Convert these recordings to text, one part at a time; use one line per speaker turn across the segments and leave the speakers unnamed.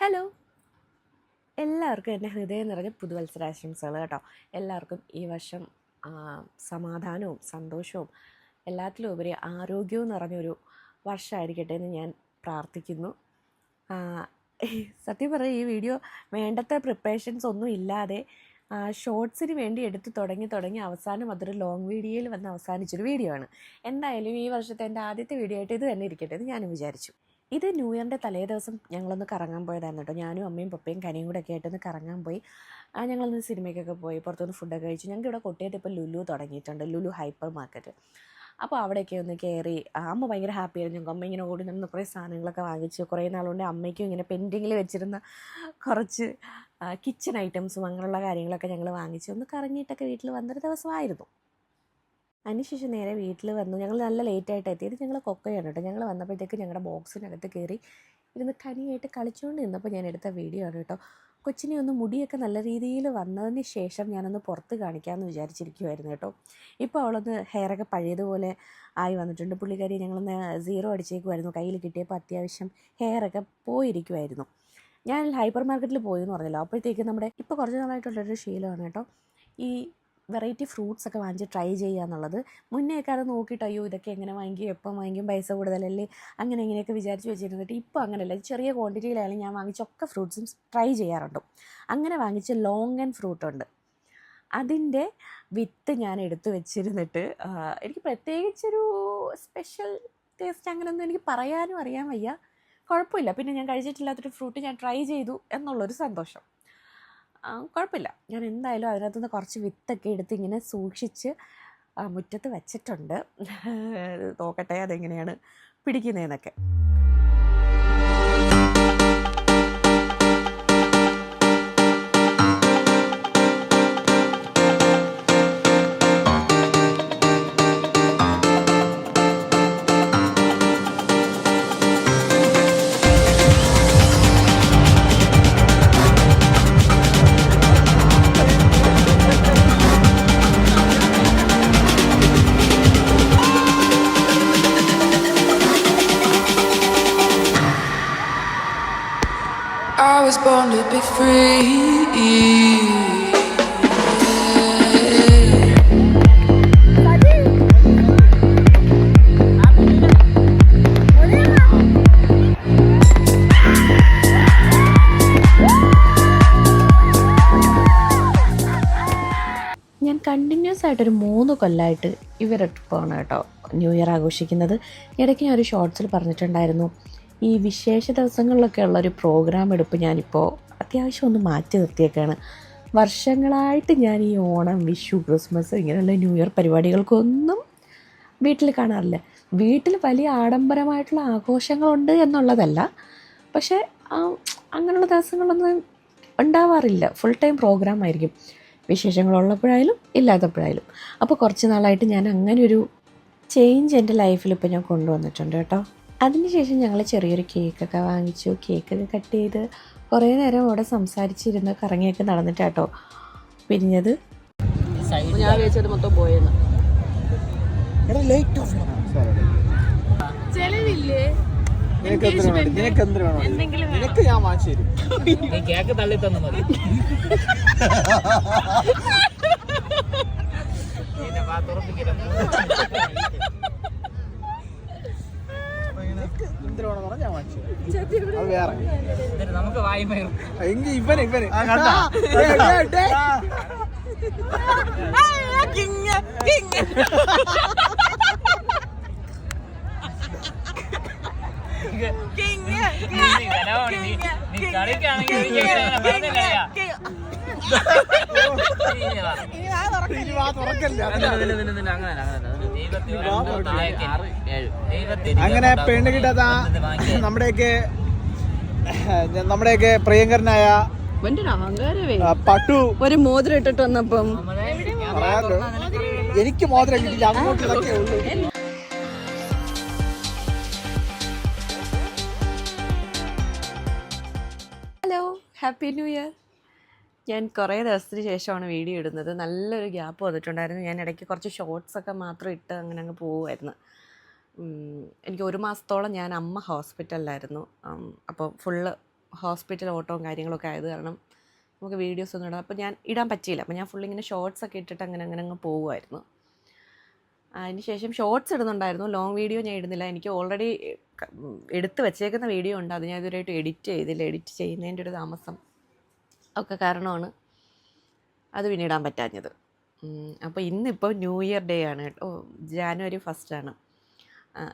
Hello. എല്ലാവർക്കും എന്റെ ഹൃദയം നിറഞ്ഞ പുതുവത്സരാശംസകൾ കേട്ടോ. എല്ലാവർക്കും ഈ വർഷം സമാധാനവും സന്തോഷവും എല്ലാത്തിലും ഉപരി ആരോഗ്യവും നിറഞ്ഞൊരു വർഷമായിരിക്കട്ടെ എന്ന് ഞാൻ പ്രാർത്ഥിക്കുന്നു. സത്യം പറഞ്ഞാൽ ഈ വീഡിയോ വേണ്ടത്ര പ്രിപ്പറേഷൻസ് ഒന്നും ഇല്ലാതെ ഷോർട്സിന് വേണ്ടി എടുത്ത് തുടങ്ങി തുടങ്ങി അവസാനം അതൊരു ലോങ് വീഡിയോയിൽ വന്ന് അവസാനിച്ചൊരു വീഡിയോ ആണ്. എന്തായാലും ഈ വർഷത്തെ എന്റെ ആദ്യത്തെ വീഡിയോ ആയിട്ട് ഇത് തന്നെ ഇരിക്കട്ടെ എന്ന് ഞാനും വിചാരിച്ചു. ഇത് ന്യൂ ഇയറിന്റെ തലേ ദിവസം ഞങ്ങളൊന്ന് കറങ്ങാൻ പോയതായിരുന്നു കേട്ടോ. ഞാനും അമ്മയും പപ്പയും കനിയും കൂടെ ഒക്കെ ആയിട്ടൊന്ന് കറങ്ങാൻ പോയി. ഞങ്ങളൊന്ന് സിനിമയ്ക്കൊക്കെ പോയി പുറത്തുനിന്ന് ഫുഡൊക്കെ കഴിച്ചു. ഞങ്ങൾക്ക് ഇവിടെ കൊട്ടിയത്ത് ഇപ്പോൾ ലുലു തുടങ്ങിയിട്ടുണ്ട് ലുലു ഹൈപ്പർ മാർക്കറ്റ്. അപ്പോൾ അവിടെയൊക്കെ ഒന്ന് കയറി അമ്മ ഭയങ്കര ഹാപ്പി ആയിരുന്നു. ഞങ്ങൾക്ക് അമ്മ ഇങ്ങനെ ഓടി നിന്ന് കുറേ സാധനങ്ങളൊക്കെ വാങ്ങിച്ചു. കുറേ നാളുകൊണ്ട് അമ്മയ്ക്കും ഇങ്ങനെ പെൻഡിങ്ങിൽ വെച്ചിരുന്ന കുറച്ച് കിച്ചൺ ഐറ്റംസും അങ്ങനെയുള്ള കാര്യങ്ങളൊക്കെ ഞങ്ങൾ വാങ്ങിച്ചു. ഒന്ന് കറങ്ങിയിട്ടൊക്കെ വീട്ടിൽ വന്നൊരു ദിവസമായിരുന്നു. അതിനുശേഷം നേരെ വീട്ടിൽ വന്നു. ഞങ്ങൾ നല്ല ലേറ്റായിട്ട് എത്തിയത് ഞങ്ങൾ കൊക്കയാണ് കേട്ടോ. ഞങ്ങൾ വന്നപ്പോഴത്തേക്ക് ഞങ്ങളുടെ ബോക്സിനകത്ത് കയറി ഇരുന്ന് കനിയായിട്ട് കളിച്ചുകൊണ്ട് നിന്നപ്പോൾ ഞാൻ എടുത്ത വീഡിയോ ആണ് കേട്ടോ. കൊച്ചിനെ ഒന്ന് മുടിയൊക്കെ നല്ല രീതിയിൽ വന്നതിന് ശേഷം ഞാനൊന്ന് പുറത്ത് കാണിക്കാമെന്ന് വിചാരിച്ചിരിക്കുമായിരുന്നു കേട്ടോ. ഇപ്പോൾ അവളൊന്ന് ഹെയറൊക്കെ പഴയതുപോലെ ആയി വന്നിട്ടുണ്ട്. പുള്ളിക്കാരി ഞങ്ങളൊന്ന് സീറോ അടിച്ചേക്കുമായിരുന്നു കയ്യിൽ കിട്ടിയപ്പോൾ അത്യാവശ്യം ഹെയറൊക്കെ പോയിരിക്കുമായിരുന്നു ഞാൻ ഹൈപ്പർ മാർക്കറ്റിൽ പോയി എന്ന് പറഞ്ഞല്ലോ. അപ്പോഴത്തേക്കും നമ്മുടെ ഇപ്പോൾ കുറച്ച് നാളായിട്ടുള്ളൊരു ശീലമാണ് കേട്ടോ. ഈ വെറൈറ്റി ഫ്രൂട്ട്സ് ഒക്കെ വാങ്ങിച്ച് ട്രൈ ചെയ്യുക എന്നുള്ളത്. മുന്നേയൊക്കെ അത് നോക്കിയിട്ട് അയ്യോ ഇതൊക്കെ എങ്ങനെ വാങ്ങിക്കും? എപ്പം വാങ്ങിക്കും? പൈസ കൂടുതലല്ലേ? അങ്ങനെ ഇങ്ങനെയൊക്കെ വിചാരിച്ച് വെച്ചിരുന്നിട്ട് ഇപ്പോൾ അങ്ങനെയല്ല. ചെറിയ ക്വാണ്ടിറ്റിയിലായാലും ഞാൻ വാങ്ങിച്ചൊക്കെ ഫ്രൂട്ട്സും ട്രൈ ചെയ്യാറുണ്ട്. അങ്ങനെ വാങ്ങിച്ച ലോങ് ആൻഡ് ഫ്രൂട്ട് ഉണ്ട്. അതിന്റെ വിത്ത് ഞാൻ എടുത്തു വെച്ചിരുന്നിട്ട് എനിക്ക് പ്രത്യേകിച്ചൊരു സ്പെഷ്യൽ ടേസ്റ്റ് അങ്ങനെയൊന്നും എനിക്ക് പറയാനും അറിയാൻ വയ്യ. കുഴപ്പമില്ല. പിന്നെ ഞാൻ കഴിച്ചിട്ടില്ലാത്തൊരു ഫ്രൂട്ട് ഞാൻ ട്രൈ ചെയ്തു എന്നുള്ളൊരു സന്തോഷം. കുഴപ്പമില്ല. ഞാൻ എന്തായാലും അതിനകത്തുനിന്ന് കുറച്ച് വിത്തൊക്കെ എടുത്ത് ഇങ്ങനെ സൂക്ഷിച്ച് മുറ്റത്ത് വെച്ചിട്ടുണ്ട്. നോക്കട്ടെ അതെങ്ങനെയാണ് പിടിക്കുന്നതെന്നൊക്കെ. കണ്ടിന്യൂസ് മൂന്ന് കൊല്ലമായിട്ട് ഇവരൊപ്പം കേട്ടോ. ന്യൂ ഇയർ ആഘോഷിക്കുന്നത്. ഇടയ്ക്ക് ഞാൻ ഒരു ഷോർട്സിൽ പറഞ്ഞിട്ടുണ്ടായിരുന്നു. ഈ വിശേഷ ദിവസങ്ങളിലൊക്കെ ഉള്ളൊരു പ്രോഗ്രാം എടുപ്പ് ഞാനിപ്പോൾ അത്യാവശ്യം ഒന്ന് മാറ്റി നിർത്തിയേക്കാണ്. വർഷങ്ങളായിട്ട് ഞാൻ ഈ ഓണം വിഷു ക്രിസ്മസ് ഇങ്ങനെയുള്ള ന്യൂ ഇയർ പരിപാടികൾക്കൊന്നും വീട്ടിൽ കാണാറില്ല. വീട്ടിൽ വലിയ ആഡംബരമായിട്ടുള്ള ആഘോഷങ്ങളുണ്ട് എന്നുള്ളതല്ല. പക്ഷേ അങ്ങനെയുള്ള ദിവസങ്ങളൊന്നും ഉണ്ടാവാറില്ല. ഫുൾ ടൈം പ്രോഗ്രാം ആയിരിക്കും. വിശേഷങ്ങളുള്ളപ്പോഴായാലും ഇല്ലാത്തപ്പോഴായാലും. അപ്പോൾ കുറച്ച് നാളായിട്ട് ഞാൻ അങ്ങനെ ഒരു ചേഞ്ച് എന്റെ ലൈഫിൽ ഇപ്പോൾ ഞാൻ കൊണ്ടുവന്നിട്ടുണ്ട് കേട്ടോ. അതിനുശേഷം ഞങ്ങൾ ചെറിയൊരു കേക്കൊക്കെ വാങ്ങിച്ചു. കേക്കൊക്കെ കട്ട് ചെയ്ത് കുറേ നേരം അവിടെ സംസാരിച്ചിരുന്ന് കറങ്ങിയൊക്കെ നടന്നിട്ടാട്ടോ. പിരിഞ്ഞത്.
ഞാൻ വിചാരിച്ചത് മൊത്തം പോയെന്ന്.
നിനക്ക് ഞാൻ വാങ്ങിച്ചു തരും.
നീ കേക്ക് തള്ളി തന്നു മതി. പിന്നെ വാ തുറപ്പിക്കില്ല
നിനക്ക് എന്തിനു വേണം പറഞ്ഞാൽ ഞാൻ വാങ്ങിച്ചു തരും അത് വേറെ
നമുക്ക്
എങ്കിൽ ഇവന് ഇവന്.
നീ കളിക്കാണെങ്കിൽ
ഇനി വാ തുറക്കല്ല? അങ്ങനെ പെണ്ണ് കിട്ടാത്ത നമ്മുടെയൊക്കെ നമ്മുടെയൊക്കെ പ്രിയങ്കരനായ പട്ടു.
ഒരു മോതിരം ഇട്ടിട്ട് വന്നപ്പം.
എനിക്ക് മോതിരം കിട്ടില്ല അങ്ങോട്ട് ഇതൊക്കെ ഉള്ളൂ.
ഹലോ ഹാപ്പി ന്യൂ ഇയർ ഞാൻ കുറേ ദിവസത്തിന് ശേഷമാണ് വീഡിയോ ഇടുന്നത്. നല്ലൊരു ഗ്യാപ്പ് വന്നിട്ടുണ്ടായിരുന്നു. ഞാൻ ഇടയ്ക്ക് കുറച്ച് ഷോർട്സ് ഒക്കെ മാത്രം ഇട്ട് അങ്ങനെ അങ്ങ് പോവുമായിരുന്നു. എനിക്ക് ഒരു മാസത്തോളം ഞാൻ അമ്മ ഹോസ്പിറ്റലിലായിരുന്നു. അപ്പോൾ ഫുള്ള് ഹോസ്പിറ്റൽ ഓട്ടവും കാര്യങ്ങളൊക്കെ ആയത് കാരണം നമുക്ക് വീഡിയോസ് ഒന്നും ഇടാം അപ്പോൾ ഞാൻ ഇടാൻ പറ്റിയില്ല. അപ്പോൾ ഞാൻ ഫുൾ ഇങ്ങനെ ഷോർട്സ് ഒക്കെ ഇട്ടിട്ട് അങ്ങനെ അങ്ങനെ അങ്ങ് പോകുമായിരുന്നു അതിന് ശേഷം ഷോർട്സ് ഇടുന്നുണ്ടായിരുന്നു. ലോങ് വീഡിയോ ഞാൻ ഇടുന്നില്ല. എനിക്ക് ഓൾറെഡി എടുത്ത് വെച്ചേക്കുന്ന വീഡിയോ ഉണ്ട്. അത് ഞാൻ ഇതുവരെയായിട്ട് എഡിറ്റ് ചെയ്തില്ല. എഡിറ്റ് ചെയ്യുന്നതിന്റെ ഒരു താമസം ഒക്കെ കാരണമാണ് അത് പിന്നിടാൻ പറ്റാഞ്ഞത്. അപ്പോൾ ഇന്നിപ്പോൾ ന്യൂ ഇയർ ഡേ ആണ് കേട്ടോ. ജാനുവരി ഫസ്റ്റാണ്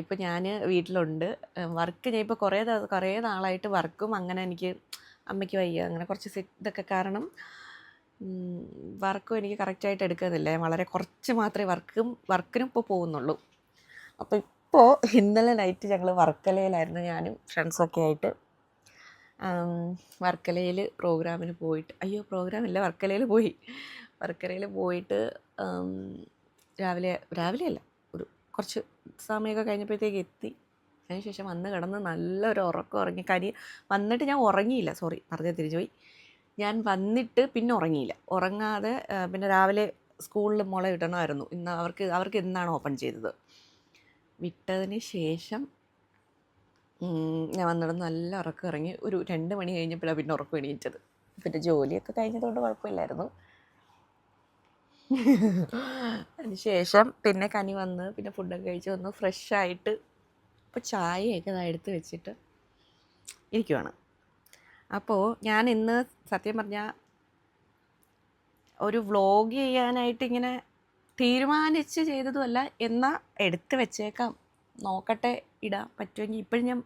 ഇപ്പോൾ ഞാൻ വീട്ടിലുണ്ട്. വർക്ക് ഞാൻ ഇപ്പോൾ കുറേ കുറേ നാളായിട്ട് വർക്കും അങ്ങനെ എനിക്ക് അമ്മയ്ക്ക് വയ്യ. അങ്ങനെ കുറച്ച് ഇതൊക്കെ കാരണം വർക്കും എനിക്ക് കറക്റ്റായിട്ട് എടുക്കുന്നില്ല. വളരെ കുറച്ച് മാത്രമേ വർക്കും വർക്കിനും ഇപ്പോൾ പോകുന്നുള്ളൂ. അപ്പോൾ ഇപ്പോൾ ഇന്നലെ നൈറ്റ് ഞങ്ങൾ വർക്കലയിലായിരുന്നു ഞാനും ഫ്രണ്ട്സൊക്കെ ആയിട്ട്. വർക്കലയിൽ പ്രോഗ്രാമിന് പോയിട്ട് അയ്യോ പ്രോഗ്രാമില്ല വർക്കലയിൽ പോയി. വർക്കലയിൽ പോയിട്ട് രാവിലെ രാവിലെ അല്ല ഒരു കുറച്ച് സമയമൊക്കെ കഴിഞ്ഞപ്പോഴത്തേക്ക് എത്തി. അതിനുശേഷം വന്ന് കിടന്ന് നല്ലൊരു ഉറക്കം ഉറങ്ങി കനി വന്നിട്ട് ഞാൻ ഉറങ്ങിയില്ല സോറി പറഞ്ഞ തിരിച്ചുപോയി ഞാൻ വന്നിട്ട് പിന്നെ ഉറങ്ങിയില്ല. ഉറങ്ങാതെ പിന്നെ രാവിലെ സ്കൂളിൽ മുള ഇടണമായിരുന്നു ഇന്ന് അവർക്ക് അവർക്ക് എന്നാണ് ഓപ്പൺ ചെയ്തത്. വിട്ടതിന് ശേഷം ഞാൻ വന്നിടന്ന് നല്ല ഉറക്കം ഇറങ്ങി ഒരു രണ്ട് മണി കഴിഞ്ഞപ്പോഴാണ് പിന്നെ ഉറക്കം എണീറ്റത്. പിന്നെ ജോലിയൊക്കെ കഴിഞ്ഞതുകൊണ്ട് കുഴപ്പമില്ലായിരുന്നു. അതിന് ശേഷം പിന്നെ കനി വന്ന് പിന്നെ ഫുഡൊക്കെ കഴിച്ച് വന്ന് ഫ്രഷ് ആയിട്ട് ഇപ്പോൾ ചായയൊക്കെ എടുത്ത് വെച്ചിട്ട് ഇരിക്കുവാണ്. അപ്പോൾ ഞാൻ ഇന്ന് സത്യം പറഞ്ഞാൽ ഒരു വ്ളോഗ് ചെയ്യാനായിട്ട് ഇങ്ങനെ തീരുമാനിച്ച് ചെയ്തതുമല്ല എന്നാൽ എടുത്ത് വെച്ചേക്കാം നോക്കട്ടെ ഇടാൻ പറ്റുമെങ്കിൽ ഇപ്പോഴും ഞാൻ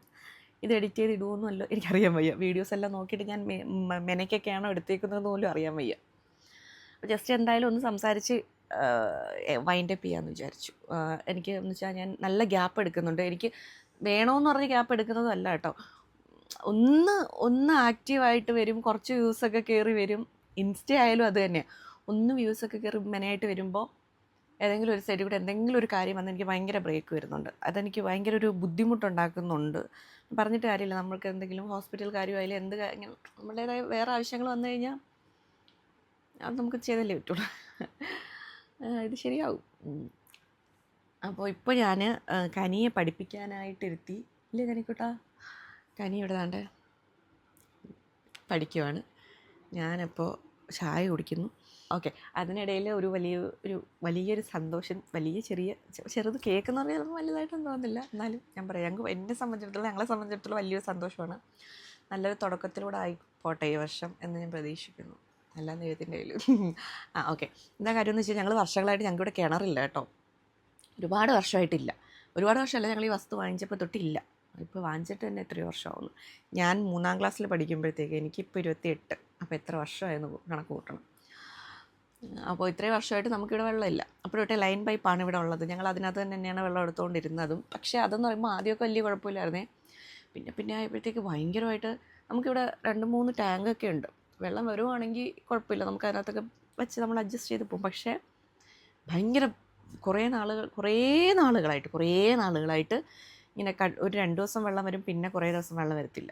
ഇത് എഡിറ്റ് ചെയ്ത് ഇടുമെന്നല്ലോ എനിക്കറിയാൻ വയ്യ. വീഡിയോസ് എല്ലാം നോക്കിയിട്ട് ഞാൻ മെനക്കൊക്കെയാണോ എടുത്തേക്കുന്നത് പോലും അറിയാൻ വയ്യ. അപ്പോൾ ജസ്റ്റ് എന്തായാലും ഒന്ന് സംസാരിച്ച് വൈൻഡ് അപ്പ് ചെയ്യാമെന്ന് വിചാരിച്ചു. എനിക്ക് എന്ന് വെച്ചാൽ ഞാൻ നല്ല ഗ്യാപ്പ് എടുക്കുന്നുണ്ട്. എനിക്ക് വേണമെന്ന് പറഞ്ഞ് ഗ്യാപ്പ് എടുക്കുന്നതല്ല കേട്ടോ. ഒന്ന് ഒന്ന് ആക്റ്റീവായിട്ട് വരും കുറച്ച് വ്യൂസൊക്കെ കയറി വരും. ഇൻസ്റ്റ ആയാലും അത് തന്നെയാണ് ഒന്ന് വ്യൂസൊക്കെ കയറി മെനയായിട്ട് വരുമ്പോൾ ഏതെങ്കിലും ഒരു സൈഡിൽ കൂടെ എന്തെങ്കിലും ഒരു കാര്യം വന്ന് എനിക്ക് ഭയങ്കര ബ്രേക്ക് വരുന്നുണ്ട്. അതെനിക്ക് ഭയങ്കര ഒരു ബുദ്ധിമുട്ടുണ്ടാക്കുന്നുണ്ട്. പറഞ്ഞിട്ട് കാര്യമില്ല. നമ്മൾക്ക് എന്തെങ്കിലും ഹോസ്പിറ്റൽ കാര്യമായാലും എന്ത് കാ- ഇങ്ങനെ നമ്മുടേതായ വേറെ ആവശ്യങ്ങൾ വന്നു കഴിഞ്ഞാൽ അത് നമുക്ക് ചെയ്തല്ലേ പറ്റുള്ളൂ. ഇത് ശരിയാവും. അപ്പോൾ ഇപ്പോൾ ഞാൻ കനിയെ പഠിപ്പിക്കാനായിട്ടിരുത്തി. ഇല്ലേ കനിക്കുട്ടാ? കനി ഇവിടെ താണ്ട് പഠിക്കുവാണ്. ഞാനപ്പോൾ ചായ കുടിക്കുന്നു. ഓക്കെ. അതിനിടയിൽ ഒരു വലിയ ഒരു വലിയൊരു സന്തോഷം വലിയ ചെറിയ ചെറുത് കേൾക്കുന്ന പറഞ്ഞാൽ ചിലപ്പോൾ വലുതായിട്ടൊന്നും തോന്നുന്നില്ല എന്നാലും ഞാൻ പറയാം ഞങ്ങൾക്ക് എന്നെ സംബന്ധിച്ചിടത്തോളം ഞങ്ങളെ സംബന്ധിച്ചിടത്തോളം വലിയൊരു സന്തോഷമാണ്. നല്ലൊരു തുടക്കത്തിലൂടെ ആയിപ്പോട്ടെ ഈ വർഷം എന്ന് ഞാൻ പ്രതീക്ഷിക്കുന്നു. നല്ല ദൈവത്തിന്റെ കയ്യിൽ ആ ഓക്കെ. എന്താ കാര്യം എന്ന് വെച്ചാൽ ഞങ്ങൾ വർഷങ്ങളായിട്ട് ഞങ്ങൾക്ക് ഇവിടെ കിണറില്ല കേട്ടോ. ഒരുപാട് വർഷമായിട്ടില്ല. ഒരുപാട് വർഷമല്ല ഞങ്ങൾ ഈ വസ്തു വാങ്ങിച്ചപ്പോൾ തൊട്ടില്ല. ഇപ്പോൾ വാങ്ങിച്ചിട്ട് തന്നെ എത്രയോ വർഷമാവുള്ളൂ ഞാൻ മൂന്നാം ക്ലാസ്സിൽ പഠിക്കുമ്പോഴത്തേക്ക് എനിക്കിപ്പോൾ ഇരുപത്തി എട്ട് അപ്പോൾ എത്ര വർഷമായെന്ന് കണക്ക് കൂട്ടണം. അപ്പോൾ ഇത്രയും വർഷമായിട്ട് നമുക്കിവിടെ വെള്ളമില്ല. അപ്പോൾ തൊട്ടേ ലൈൻ പൈപ്പാണ് ഇവിടെ ഉള്ളത്. ഞങ്ങൾ അതിനകത്ത് തന്നെ തന്നെയാണ് വെള്ളം എടുത്തുകൊണ്ടിരുന്നതും. പക്ഷേ അതെന്ന് പറയുമ്പോൾ ആദ്യമൊക്കെ വലിയ കുഴപ്പമില്ലായിരുന്നേ. പിന്നെ പിന്നെ ആയപ്പോഴത്തേക്ക് ഭയങ്കരമായിട്ട് നമുക്കിവിടെ രണ്ട് മൂന്ന് ടാങ്കൊക്കെ ഉണ്ട്. വെള്ളം വരുവാണെങ്കിൽ കുഴപ്പമില്ല. നമുക്ക് അതിനകത്തൊക്കെ വെച്ച് നമ്മൾ അഡ്ജസ്റ്റ് ചെയ്ത് പോകും. പക്ഷേ ഭയങ്കര കുറേ നാളുകൾ കുറേ നാളുകളായിട്ട് കുറേ നാളുകളായിട്ട് ഇങ്ങനെ ഒരു രണ്ട് ദിവസം വെള്ളം വരും പിന്നെ കുറേ ദിവസം വെള്ളം വരത്തില്ല.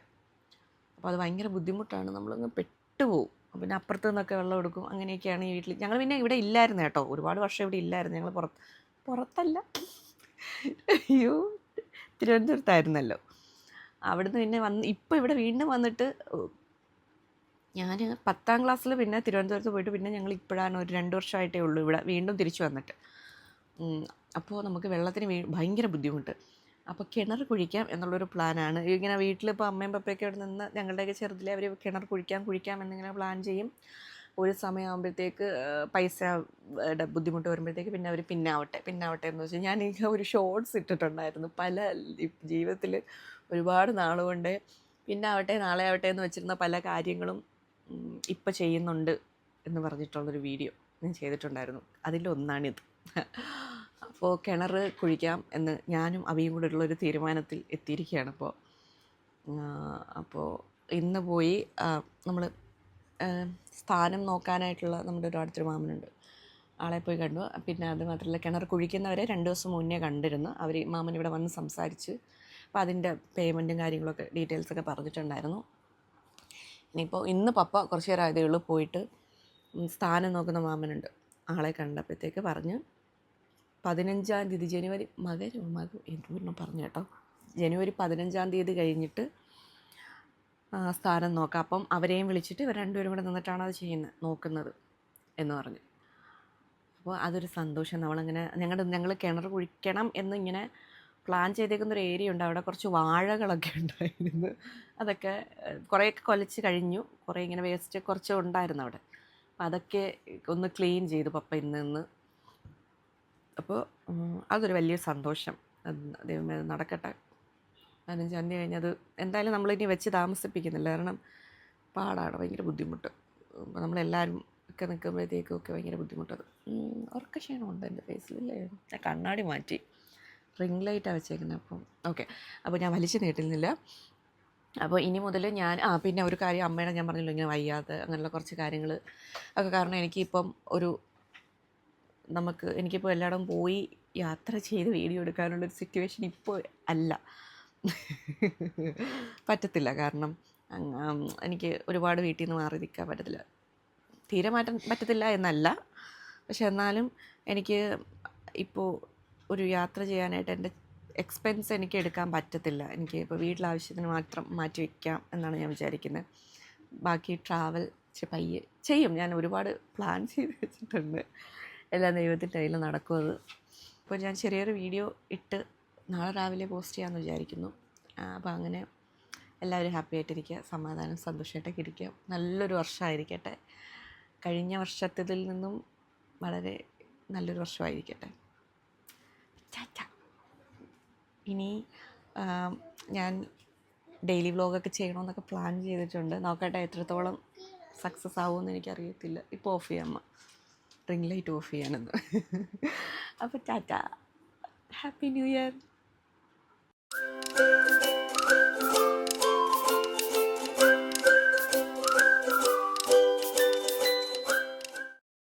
അപ്പോൾ അത് ഭയങ്കര ബുദ്ധിമുട്ടാണ്. നമ്മളങ്ങ് പെട്ടുപോകും പിന്നെ അപ്പുറത്ത് നിന്നൊക്കെ വെള്ളം എടുക്കും. അങ്ങനെയൊക്കെയാണ് ഈ വീട്ടിൽ ഞങ്ങൾ പിന്നെ ഇവിടെ ഇല്ലായിരുന്നു കേട്ടോ. ഒരുപാട് വർഷം ഇവിടെ ഇല്ലായിരുന്നു. ഞങ്ങൾ പുറത്ത് പുറത്തല്ല. അയ്യോ തിരുവനന്തപുരത്തായിരുന്നല്ലോ. അവിടുന്ന് പിന്നെ വന്ന് ഇപ്പോൾ ഇവിടെ വീണ്ടും വന്നിട്ട് ഞാൻ പത്താം ക്ലാസ്സിൽ പിന്നെ തിരുവനന്തപുരത്ത് പോയിട്ട് പിന്നെ ഞങ്ങൾ ഇപ്പോഴാണ് ഒരു രണ്ട് വർഷമായിട്ടേ ഉള്ളൂ ഇവിടെ വീണ്ടും തിരിച്ചു വന്നിട്ട്. അപ്പോൾ നമുക്ക് വെള്ളത്തിന് ഭയങ്കര ബുദ്ധിമുട്ട്. അപ്പോൾ കിണർ കുഴിക്കാം എന്നുള്ളൊരു പ്ലാനാണ്. ഇങ്ങനെ വീട്ടിലിപ്പോൾ അമ്മയും പപ്പയൊക്കെ ഇവിടെ നിന്ന് ഞങ്ങളുടെയൊക്കെ ചെറുതിലെ അവർ കിണർ കുഴിക്കാം കുഴിക്കാം എന്നിങ്ങനെ പ്ലാൻ ചെയ്യും. ഒരു സമയമാകുമ്പോഴത്തേക്ക് പൈസ ബുദ്ധിമുട്ട് വരുമ്പോഴത്തേക്ക് പിന്നെ അവർ പിന്നാവട്ടെ പിന്നാവട്ടെ എന്ന് വെച്ചാൽ ഞാൻ ഇങ്ങനെ ഒരു ഷോർട്സ് ഇട്ടിട്ടുണ്ടായിരുന്നു. പല ജീവിതത്തിൽ ഒരുപാട് നാളുകൊണ്ട് പിന്നാവട്ടെ നാളെ ആവട്ടെ എന്ന് വെച്ചിരുന്ന പല കാര്യങ്ങളും ഇപ്പം ചെയ്യുന്നുണ്ട് എന്ന് പറഞ്ഞിട്ടുള്ളൊരു വീഡിയോ ഞാൻ ചെയ്തിട്ടുണ്ടായിരുന്നു. അതിലൊന്നാണിത്. അപ്പോൾ കിണർ കുഴിക്കാം എന്ന് ഞാനും അവിയും കൂടെ ഉള്ളൊരു തീരുമാനത്തിൽ എത്തിയിരിക്കുകയാണ് ഇപ്പോൾ അപ്പോൾ ഇന്ന് പോയി നമ്മൾ സ്ഥാനം നോക്കാനായിട്ടുള്ള നമ്മുടെ ഒരു അടുത്തൊരു മാമനുണ്ട്. ആളെ പോയി കണ്ടു. പിന്നെ അത് മാത്രമല്ല കിണർ കുഴിക്കുന്നവരെ രണ്ട് ദിവസം മുന്നേ കണ്ടിരുന്നു. അവർ മാമൻ ഇവിടെ വന്ന് സംസാരിച്ച് അപ്പോൾ അതിന്റെ പേയ്മെന്റും കാര്യങ്ങളൊക്കെ ഡീറ്റെയിൽസൊക്കെ പറഞ്ഞിട്ടുണ്ടായിരുന്നു. ഇനിയിപ്പോൾ ഇന്ന് പപ്പ കുറച്ച് നേരം ആയതേ ഉള്ളൂ പോയിട്ട് സ്ഥാനം നോക്കുന്ന മാമനുണ്ട്. ആളെ കണ്ടപ്പോഴത്തേക്ക് പറഞ്ഞ് പതിനഞ്ചാം തീയതി ജനുവരി മകരം മക എന്തുകൊണ്ടും പറഞ്ഞു കേട്ടോ. ജനുവരി പതിനഞ്ചാം തീയതി കഴിഞ്ഞിട്ട് സ്ഥാനം നോക്കാം. അപ്പം അവരെയും വിളിച്ചിട്ട് ഇവർ രണ്ടുപേരും കൂടെ നിന്നിട്ടാണ് അത് ചെയ്യുന്നത് നോക്കുന്നത് എന്ന് പറഞ്ഞു. അപ്പോൾ അതൊരു സന്തോഷം. നമ്മളങ്ങനെ ഞങ്ങളുടെ ഞങ്ങൾ കിണർ കുഴിക്കണം എന്നിങ്ങനെ പ്ലാൻ ചെയ്തേക്കുന്ന ഒരു ഏരിയ ഉണ്ട്. അവിടെ കുറച്ച് വാഴകളൊക്കെ ഉണ്ടായിരുന്നു. അതൊക്കെ കുറേയൊക്കെ കൊലച്ച് കഴിഞ്ഞു. കുറേ ഇങ്ങനെ വേസ്റ്റ് കുറച്ച് ഉണ്ടായിരുന്നു അവിടെ. അപ്പോൾ അതൊക്കെ ഒന്ന് ക്ലീൻ ചെയ്തു പപ്പ ഇന്ന് ഇന്ന് അപ്പോൾ അതൊരു വലിയ സന്തോഷം. ദൈവമേ നടക്കട്ടെ. പതിനഞ്ചാം തീയതി കഴിഞ്ഞത് എന്തായാലും നമ്മളിനി വെച്ച് താമസിപ്പിക്കുന്നില്ല. കാരണം പാടാണ് ഭയങ്കര ബുദ്ധിമുട്ട്. നമ്മളെല്ലാവരും ഒക്കെ നിൽക്കുമ്പോഴത്തേക്കും ഒക്കെ ഭയങ്കര ബുദ്ധിമുട്ടത്. ഉറക്ക ക്ഷീണമുണ്ട് എന്റെ ഫേസിലല്ലേ ഞാൻ കണ്ണാടി മാറ്റി. റിംഗ് ലൈറ്റാണ് വെച്ചേക്കുന്നത് അപ്പം. ഓക്കെ അപ്പോൾ ഞാൻ വലിച്ചു നീട്ടുന്നില്ല. അപ്പോൾ ഇനി മുതൽ ഞാൻ ആ പിന്നെ ഒരു കാര്യം അമ്മയുടെ ഞാൻ പറഞ്ഞല്ലോ ഇങ്ങനെ വയ്യാതെ അങ്ങനെയുള്ള കുറച്ച് കാര്യങ്ങൾ ഒക്കെ കാരണം എനിക്കിപ്പം ഒരു നമുക്ക് എനിക്കിപ്പോൾ എല്ലായിടവും പോയി യാത്ര ചെയ്ത് വീഡിയോ എടുക്കാനുള്ളൊരു സിറ്റുവേഷൻ ഇപ്പോൾ അല്ല. പറ്റത്തില്ല. കാരണം എനിക്ക് ഒരുപാട് വീട്ടിൽ നിന്ന് മാറി നിൽക്കാൻ പറ്റത്തില്ല. തീരെ മാറ്റാൻ പറ്റത്തില്ല എന്നല്ല. പക്ഷെ എന്നാലും എനിക്ക് ഇപ്പോൾ ഒരു യാത്ര ചെയ്യാനായിട്ട് എന്റെ എക്സ്പെൻസ് എനിക്ക് എടുക്കാൻ പറ്റത്തില്ല. എനിക്ക് ഇപ്പോൾ വീട്ടിലാവശ്യത്തിന് മാത്രം മാറ്റി വയ്ക്കാം എന്നാണ് ഞാൻ വിചാരിക്കുന്നത് ബാക്കി ട്രാവൽ പയ്യെ ചെയ്യും. ഞാൻ ഒരുപാട് പ്ലാൻ ചെയ്ത് വെച്ചിട്ടുണ്ട്. എല്ലാം ദൈവത്തിന്റെ കയ്യിൽ നടക്കും അപ്പോൾ ഞാൻ ചെറിയൊരു വീഡിയോ ഇട്ട് നാളെ രാവിലെ പോസ്റ്റ് ചെയ്യാമെന്ന് വിചാരിക്കുന്നു. അപ്പോൾ അങ്ങനെ എല്ലാവരും ഹാപ്പി ആയിട്ടിരിക്കുക സമാധാനം സന്തോഷമായിട്ടൊക്കെ ഇരിക്കുക. നല്ലൊരു വർഷമായിരിക്കട്ടെ. കഴിഞ്ഞ വർഷത്തിൽ നിന്നും വളരെ നല്ലൊരു വർഷമായിരിക്കട്ടെ. ടാറ്റ ഇനി ഞാൻ ഡെയിലി വ്ലോഗൊക്കെ ചെയ്യണമെന്നൊക്കെ പ്ലാൻ ചെയ്തിട്ടുണ്ട്. നോക്കട്ടെ എത്രത്തോളം സക്സസ് ആവുമെന്ന് എനിക്കറിയത്തില്ല. ഇപ്പോൾ ഓഫ് ചെയ്യാം റിംഗ് ലൈറ്റ് ഓഫ് ചെയ്യാനെന്ന്. അപ്പോൾ ടാറ്റ. Happy new year